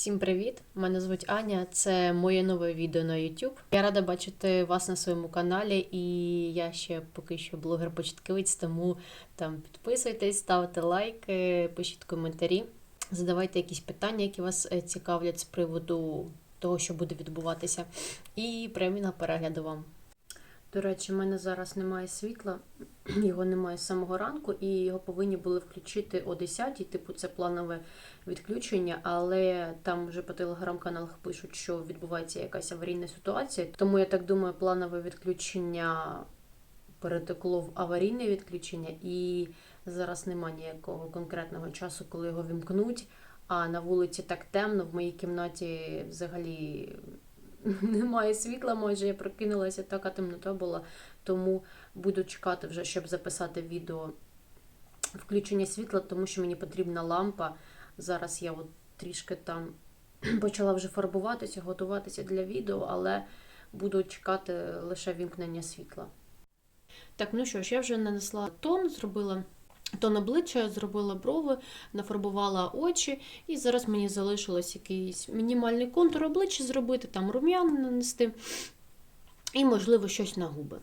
Всім привіт! Мене звуть Аня. Це моє нове відео на YouTube. Я рада бачити вас на своєму каналі, і я ще поки що блогер-початківець, тому там підписуйтесь, ставте лайки, пишіть коментарі, задавайте якісь питання, які вас е, цікавлять з приводу того, що буде відбуватися. І приємного перегляду вам. До речі, в мене зараз немає світла, його немає з самого ранку, і його повинні були включити о 10 типу це планове відключення, але там вже по телеграм-каналах пишуть, що відбувається якась аварійна ситуація. Тому я так думаю, планове відключення перетекло в аварійне відключення, і зараз немає ніякого конкретного часу, коли його вімкнуть. А на вулиці так темно, в моїй кімнаті взагалі немає світла, майже я прокинулася, така темнота була, тому буду чекати вже, щоб записати відео включення світла, тому що мені потрібна лампа. Зараз я от трішки там почала вже фарбуватися, готуватися для відео, але буду чекати лише вімкнення світла. Так, ну що ж, я вже нанесла тон, зробила тон обличчя, зробила брови, нафарбувала очі, і зараз мені залишилось якийсь мінімальний контур обличчя зробити, там рум'ян нанести, і, можливо, щось на губи.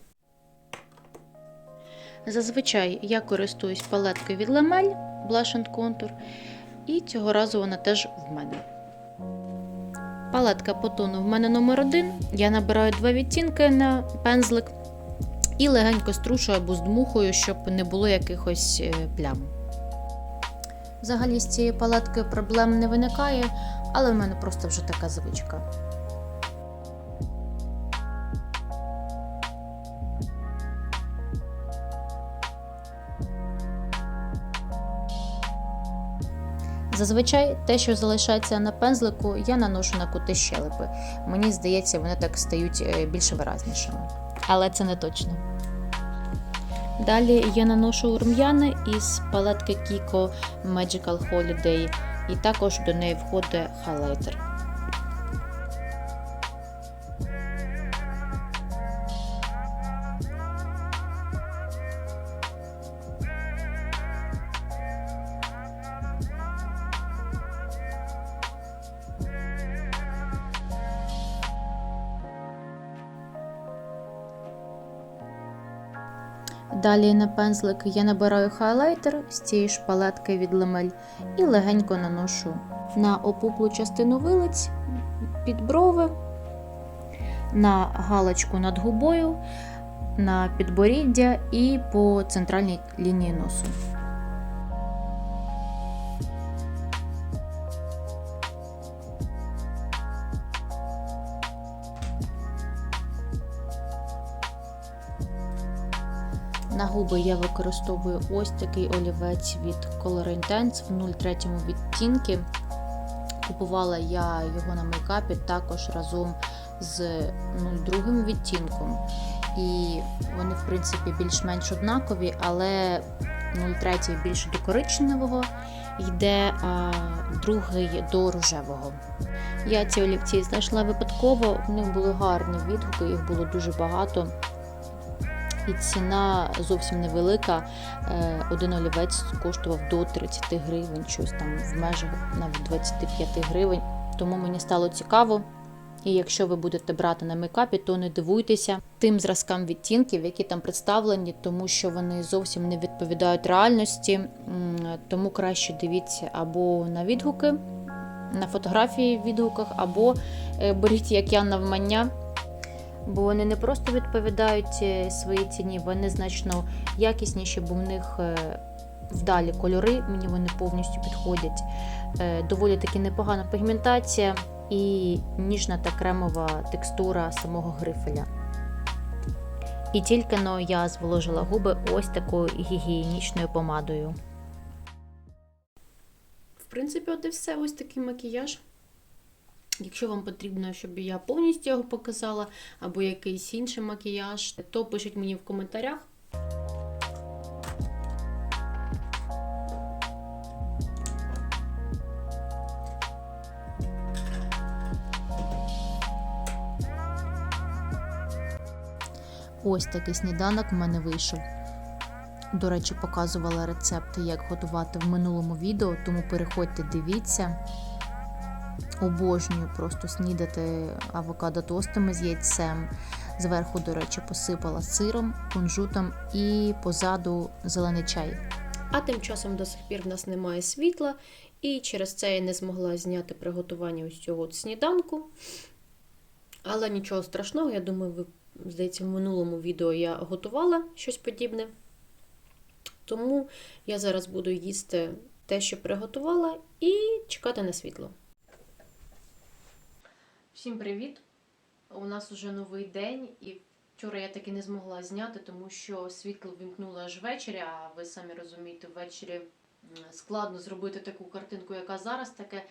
Зазвичай я користуюсь палеткою від Ламель Blush and Contour, і цього разу вона теж в мене. Палетка по тону в мене номер один. Я набираю два відтінки на пензлик і легенько струшую або здмухую, щоб не було якихось е, плям. Взагалі з цією палеткою проблем не виникає, але в мене просто вже така звичка. Зазвичай те, що залишається на пензлику, я наношу на кути щелепи. Мені здається, вони так стають е, більш виразнішими. Але це не точно. Далі я наношу рум'яни із палетки Kiko Magical Holiday, і також до неї входить хайлайтер. Далі на пензлик я набираю хайлайтер з цієї ж палетки від лемель і легенько наношу на опуклу частину вилиць під брови, на галочку над губою, на підборіддя і по центральній лінії носу. Губи я використовую ось такий олівець від Color Intense в 03 відтінки. Купувала я його на мейкапі також разом з 02 відтінком. І вони, в принципі, більш-менш однакові, але 03 більше до коричневого йде, а другий до рожевого. Я ці олівці знайшла випадково, в них були гарні відгуки, їх було дуже багато і ціна зовсім невелика. Е, Один олівець коштував до 30 гривень, щось там в межах навіть 25 гривень. Тому мені стало цікаво. І якщо ви будете брати на мейкапі, то не дивуйтеся тим зразкам відтінків, які там представлені, тому що вони зовсім не відповідають реальності. Тому краще дивіться або на відгуки, на фотографії в відгуках, або е, беріть як я навмання бо вони не просто відповідають е, своїй ціні, вони значно якісніші, бо в них е, вдалі кольори, мені вони повністю підходять. Е, Доволі таки непогана пігментація і ніжна та кремова текстура самого грифеля. І тільки но я зволожила губи ось такою гігієнічною помадою. В принципі, от і все ось такий макіяж. Якщо вам потрібно, щоб я повністю його показала, або якийсь інший макіяж, то пишіть мені в коментарях. Ось такий сніданок в мене вийшов. До речі, показувала рецепти, як готувати в минулому відео, тому переходьте, дивіться. Обожнюю просто снідати авокадо тостами з яйцем. Зверху, до речі, посипала сиром, кунжутом і позаду зелений чай. А тим часом до сих пір в нас немає світла, і через це я не змогла зняти приготування ось цього от сніданку. Але нічого страшного, я думаю, ви, здається, в минулому відео я готувала щось подібне. Тому я зараз буду їсти те, що приготувала, і чекати на світло. Всім привіт! У нас уже новий день, і вчора я таки не змогла зняти, тому що світло вімкнуло аж ввечері, а ви самі розумієте, ввечері складно зробити таку картинку, яка зараз, таке,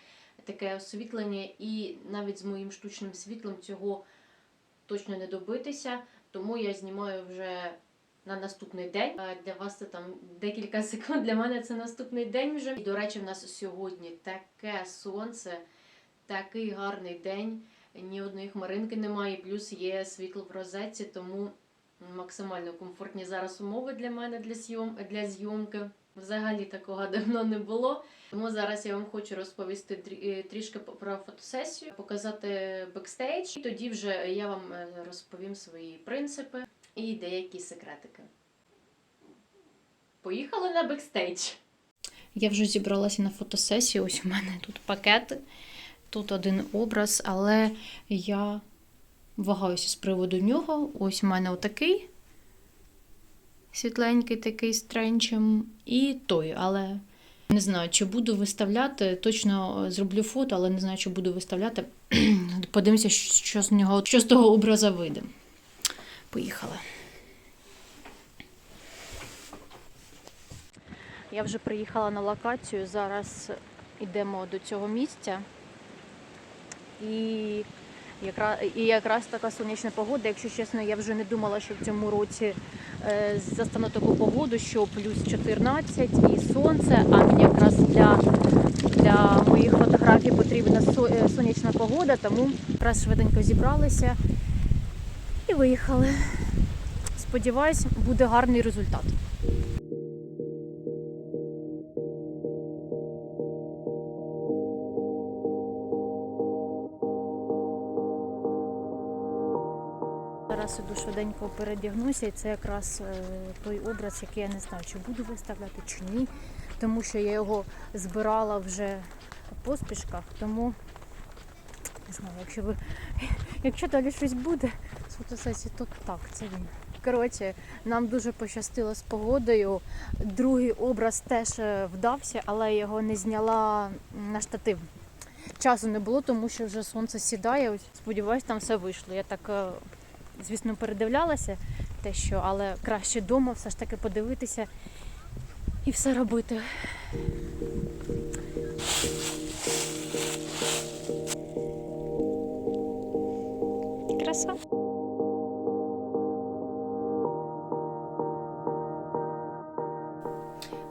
таке освітлення, і навіть з моїм штучним світлом цього точно не добитися. Тому я знімаю вже на наступний день. Для вас це там декілька секунд. Для мене це наступний день вже. І, до речі, в нас сьогодні таке сонце, такий гарний день. Ні одної хмаринки немає, плюс є світло в розетці, тому максимально комфортні зараз умови для мене для зйом для зйомки. Взагалі такого давно не було. Тому зараз я вам хочу розповісти е, трішки про фотосесію, показати бекстейдж. І тоді вже я вам е, розповім свої принципи і деякі секретики. Поїхали на бекстейдж. Я вже зібралася на фотосесію. Ось у мене тут пакети, тут один образ, але я вагаюся з приводу нього. Ось у мене отакий світленький такий з тренчем, і той, але не знаю, чи буду виставляти. Точно е, зроблю фото, але не знаю, чи буду виставляти. Подивимося, що з нього, що з того образа вийде. Поїхали. Я вже приїхала на локацію. Зараз йдемо до цього місця. І якраз, і якраз така сонячна погода. Якщо чесно, я вже не думала, що в цьому році е, застану таку погоду, що плюс 14 і сонце, а якраз для, для моїх фотографій потрібна е, сонячна погода, тому якраз швиденько зібралися і виїхали. Сподіваюсь, буде гарний результат. Іду швиденько передягнуся, і це якраз е, той образ, який я не знаю, чи буду виставляти, чи ні. Тому що я його збирала вже у поспішках, тому не знаю, якщо ви якщо далі щось буде з фотосесії, то так, це він. Коротше, нам дуже пощастило з погодою. Другий образ теж е, вдався, але його не зняла на штатив. Часу не було, тому що вже сонце сідає. Сподіваюсь, там все вийшло. Я так, е, звісно, передивлялася те, що, але краще вдома все ж таки подивитися і все робити. Краса.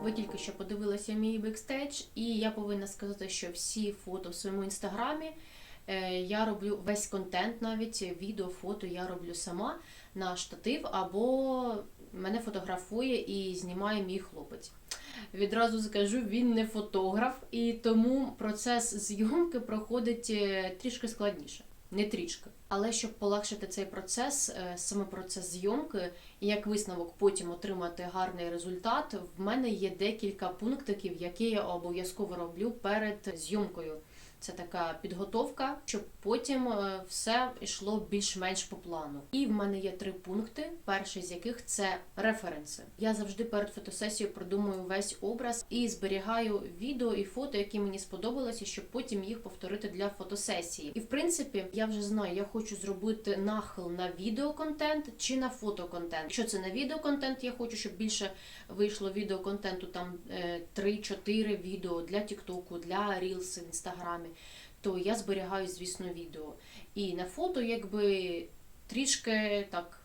Ви тільки що подивилися мій бекстейдж, і я повинна сказати, що всі фото в своєму інстаграмі я роблю весь контент, навіть відео, фото я роблю сама на штатив, або мене фотографує і знімає мій хлопець. Відразу скажу, він не фотограф, і тому процес зйомки проходить е, трішки складніше. Не трішки. Але щоб полегшити цей процес, е, саме процес зйомки, і як висновок потім отримати гарний результат, в мене є декілька пунктиків, які я обов'язково роблю перед зйомкою. Це така підготовка, щоб потім е, все йшло більш-менш по плану. І в мене є три пункти. Перший з яких це референси. Я завжди перед фотосесією продумую весь образ і зберігаю відео і фото, які мені сподобалися, щоб потім їх повторити для фотосесії. І в принципі, я вже знаю, я хочу зробити нахил на відеоконтент чи на фотоконтент. Якщо це на відеоконтент, я хочу, щоб більше вийшло відеоконтенту, там е, 3-4 відео для Тіктоку, для Reels в інстаграмі, то я зберігаю, звісно, відео. І на фото, якби трішки так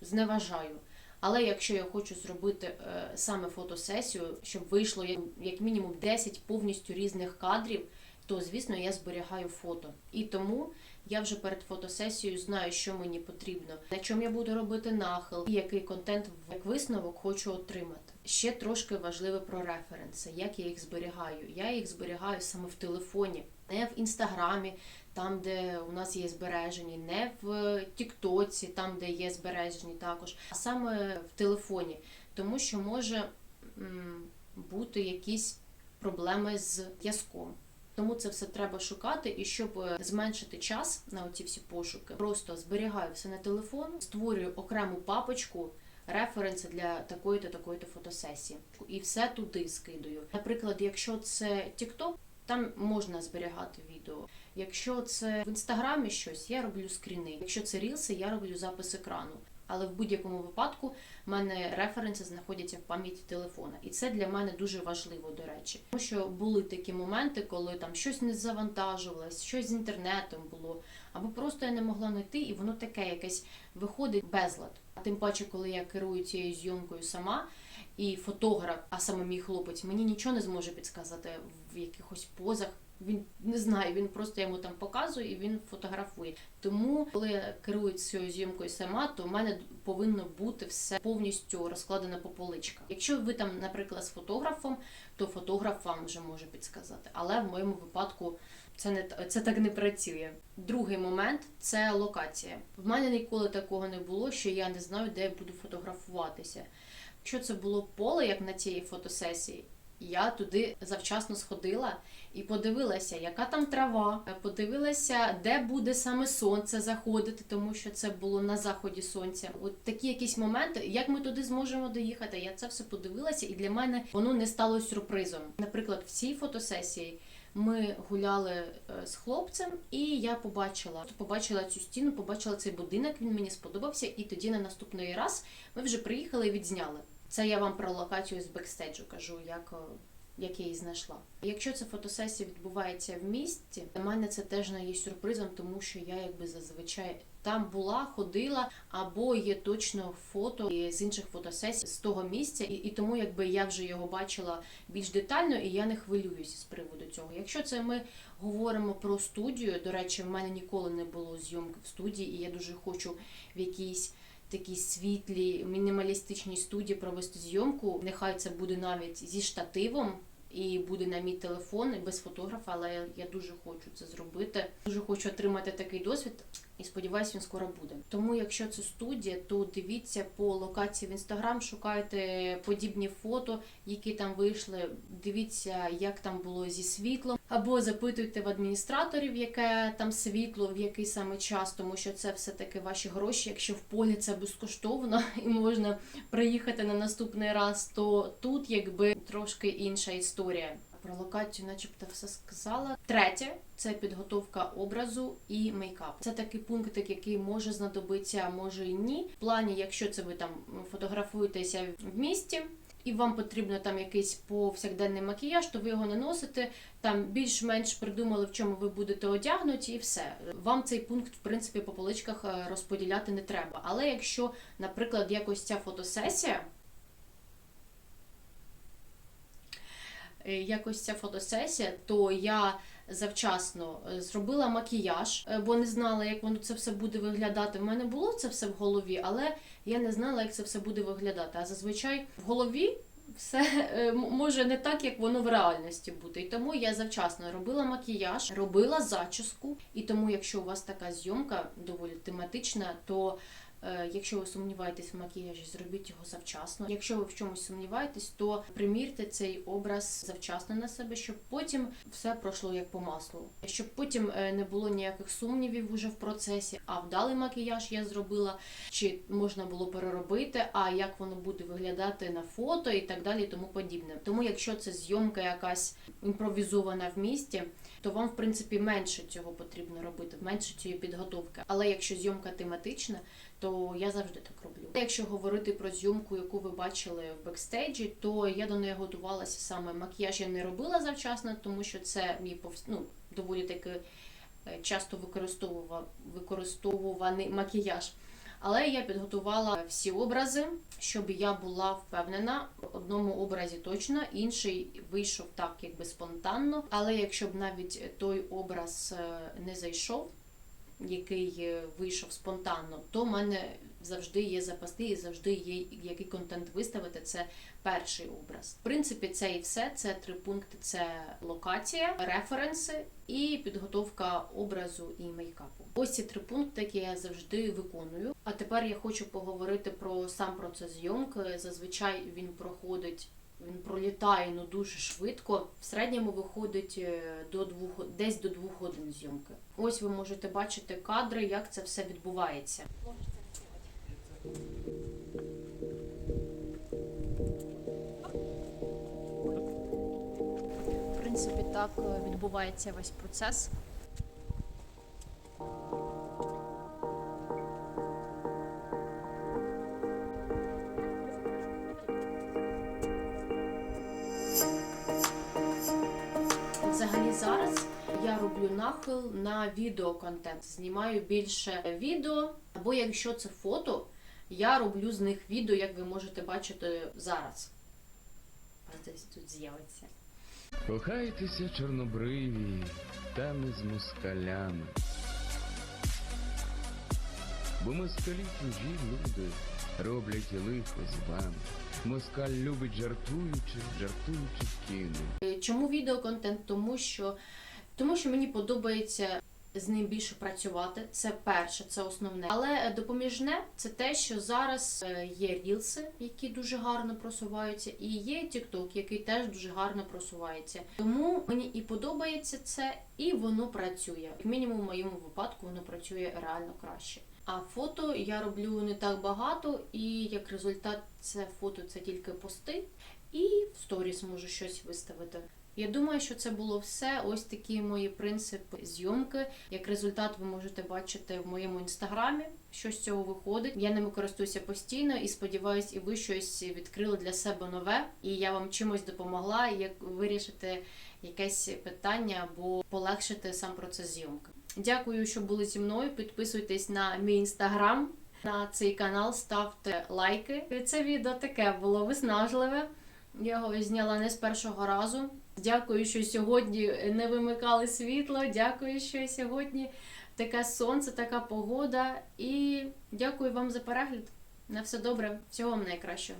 зневажаю. Але якщо я хочу зробити е, саме фотосесію, щоб вийшло як мінімум 10 повністю різних кадрів, то звісно я зберігаю фото. І тому я вже перед фотосесією знаю, що мені потрібно, на чому я буду робити нахил, і який контент як висновок хочу отримати. Ще трошки важливе про референси, як я їх зберігаю. Я їх зберігаю саме в телефоні. Не в інстаграмі, там, де у нас є збережені, не в Тіктоці, там, де є збережені також, а саме в телефоні, тому що може бути якісь проблеми з зв'язком. Тому це все треба шукати, і щоб е, зменшити час на оці всі пошуки, просто зберігаю все на телефон, створюю окрему папочку. Референси для такої-то такої-то фотосесії, і все туди скидаю. Наприклад, якщо це TikTok, там можна зберігати відео. Якщо це в інстаграмі щось, я роблю скріни. Якщо це рілси, я роблю запис екрану. Але в будь-якому випадку в мене референси знаходяться в пам'яті телефона, і це для мене дуже важливо, до речі. Тому що були такі моменти, коли там щось не завантажувалось, щось з інтернетом було, або просто я не могла знайти, і воно таке якесь виходить безлад. А тим паче, коли я керую цією зйомкою сама, і фотограф, а саме мій хлопець, мені нічого не зможе підказати в якихось позах. Він не знає, він просто йому там показує і він фотографує. Тому, коли я цією зйомкою сама, то в мене повинно бути все повністю розкладено по поличках. Якщо ви там, наприклад, з фотографом, то фотограф вам вже може підсказати. Але в моєму випадку це не це так не працює. Другий момент це локація. В мене ніколи такого не було, що я не знаю, де я буду фотографуватися. Якщо це було поле, як на цій фотосесії, я туди завчасно сходила і подивилася, яка там трава, подивилася, де буде саме сонце заходити, тому що це було на заході сонця. От такі якісь моменти, як ми туди зможемо доїхати. Я це все подивилася, і для мене воно не стало сюрпризом. Наприклад, в цій фотосесії. Ми гуляли е, з хлопцем, і я побачила побачила цю стіну, побачила цей будинок. Він мені сподобався. І тоді на наступний раз ми вже приїхали і відзняли. Це я вам про локацію з бекстейджу кажу, як, е, як я її знайшла. Якщо ця фотосесія відбувається в місті, для мене це теж не є сюрпризом, тому що я якби зазвичай там була, ходила, або є точно фото з інших фотосесій з того місця, і, і тому якби я вже його бачила більш детально, і я не хвилююся з приводу цього. Якщо це ми говоримо про студію, до речі, в мене ніколи не було зйомки в студії, і я дуже хочу в якійсь такій світлій, мінімалістичній студії провести зйомку. Нехай це буде навіть зі штативом. І буде на мій телефон і без фотографа, але я, я дуже хочу це зробити. Дуже хочу отримати такий досвід і сподіваюся, він скоро буде. Тому, якщо це студія, то дивіться по локації в інстаграм, шукайте подібні фото, які там вийшли. Дивіться, як там було зі світлом, або запитуйте в адміністраторів, яке там світло, в який саме час, тому що це все таки ваші гроші. Якщо в полі це безкоштовно і можна приїхати на наступний раз, то тут якби трошки інша історія. Про локацію, начебто, все сказала. Третє це підготовка образу і мейкап. Це такий пунктик, який може знадобитися, може і ні. В плані, якщо це ви там фотографуєтеся в місті. І вам потрібно там якийсь повсякденний макіяж, то ви його не носите. Там більш-менш придумали, в чому ви будете одягнуті, і все. Вам цей пункт, в принципі, по поличках е, розподіляти не треба. Але якщо, наприклад, якось ця фотосесія. Якось ця фотосесія, то я завчасно е, зробила макіяж, е, бо не знала, як воно це все буде виглядати. В мене було це все в голові, але я не знала, як це все буде виглядати. А зазвичай в голові все е, може не так, як воно в реальності бути. І тому я завчасно робила макіяж, робила зачіску. І тому, якщо у вас така зйомка доволі тематична, то Е, Якщо ви сумніваєтесь в макіяжі, зробіть його завчасно. Якщо ви в чомусь сумніваєтесь, то примірте цей образ завчасно на себе, щоб потім все пройшло як по маслу. Щоб потім е, не було ніяких сумнівів уже в процесі. А вдалий макіяж я зробила, чи можна було переробити, а як воно буде виглядати на фото і так далі, і тому подібне. Тому, якщо це зйомка якась імпровізована в місті, то вам в принципі менше цього потрібно робити, менше цієї підготовки. Але якщо зйомка тематична, то я завжди так роблю. Якщо говорити про зйомку, яку ви бачили в бекстейджі, то я до неї готувалася саме макіяж я не робила завчасно, тому що це мій повс... ну, доволі таки е, часто використовува... використовуваний макіяж. Але я підготувала всі образи, щоб я була впевнена в одному образі точно, інший вийшов так, якби спонтанно. Але якщо б навіть той образ е, не зайшов, який е, вийшов спонтанно, то в мене завжди є запасний і завжди є який контент виставити. Це перший образ. В принципі, це і все. Це три пункти: це локація, референси і підготовка образу і мейкапу. Ось ці три пункти, які я завжди виконую. А тепер я хочу поговорити про сам процес зйомки. Зазвичай він проходить. Він пролітає ну дуже швидко. В середньому виходить е, до двох десь до двох годин зйомки. Ось ви можете бачити кадри, як це все відбувається. В принципі, так е, відбувається весь процес. Взагалі зараз я роблю нахил на відеоконтент. Знімаю більше відео, або якщо це фото, я роблю з них відео, як ви можете бачити зараз. Ось Десь тут з'явиться. Кохайтеся, чорнобриві, та не з москалями. Бо москалі чужі люди роблять лихо з вами. Москаль любить жартуючи, жартуючи. Е, Чому відеоконтент? Тому що, тому що мені подобається з ним більше працювати. Це перше, це основне. Але допоміжне це те, що зараз е, є рілси, які дуже гарно просуваються, і є TikTok, який теж дуже гарно просувається. Тому мені і подобається це, і воно працює. Як мінімум, в моєму випадку воно працює реально краще. А фото я роблю не так багато, і як результат, це фото це тільки пости і в сторіс можу щось виставити. Я думаю, що це було все. Ось такі мої принципи зйомки. Як результат, ви можете бачити в моєму інстаграмі, що з цього виходить. Я ними користуюся постійно і сподіваюсь, і ви щось відкрили для себе нове. І я вам чимось допомогла, як вирішити якесь питання або полегшити сам процес зйомки. Дякую, що були зі мною. Підписуйтесь на мій інстаграм, на цей канал, ставте лайки. Це відео таке було виснажливе. Я його зняла не з першого разу. Дякую, що сьогодні не вимикали світло. Дякую, що сьогодні таке сонце, така погода. І дякую вам за перегляд. На все добре, всього вам найкращого.